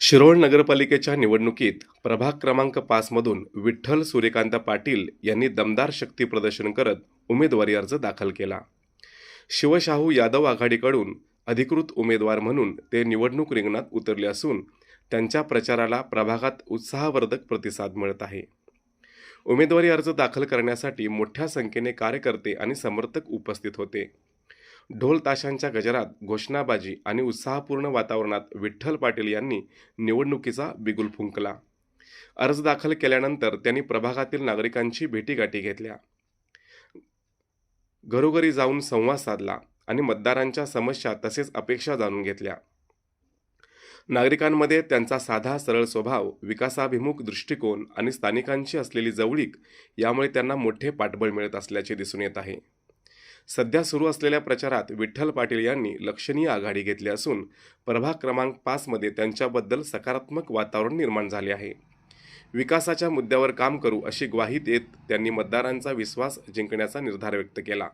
शिरोळ नगरपालिकेच्या निवडणुकीत प्रभाग क्रमांक पाचमधून विठ्ठल सूर्यकांत पाटील यांनी दमदार शक्ती प्रदर्शन करत उमेदवारी अर्ज दाखल केला. शिवशाहू यादव आघाडीकडून अधिकृत उमेदवार म्हणून ते निवडणूक रिंगणात उतरले असून त्यांच्या प्रचाराला प्रभागात उत्साहवर्धक प्रतिसाद मिळत आहे. उमेदवारी अर्ज दाखल करण्यासाठी मोठ्या संख्येने कार्यकर्ते आणि समर्थक उपस्थित होते. ढोल ताशांच्या गजरात घोषणाबाजी आणि उत्साहपूर्ण वातावरणात विठ्ठल पाटील यांनी निवडणुकीचा बिगुल फुंकला. अर्ज दाखल केल्यानंतर त्यांनी प्रभागातील नागरिकांची भेटीगाठी घेतल्या. घरोघरी जाऊन संवाद साधला आणि मतदारांच्या समस्या तसेच अपेक्षा जाणून घेतल्या. नागरिकांमध्ये त्यांचा साधा सरळ स्वभाव विकासाभिमुख दृष्टिकोन आणि स्थानिकांची असलेली जवळीक यामुळे त्यांना मोठे पाठबळ मिळत असल्याचे दिसून येत आहे. सध्या सुरू असलेल्या प्रचारात विठ्ठल पाटील यांनी लक्षणीय आघाडी घेतली असून प्रभाग क्रमांक पाचमध्ये त्यांच्याबद्दल सकारात्मक वातावरण निर्माण झाले आहे. विकासाच्या मुद्द्यावर काम करू अशी ग्वाही देत त्यांनी मतदारांचा विश्वास जिंकण्याचा निर्धार व्यक्त केला.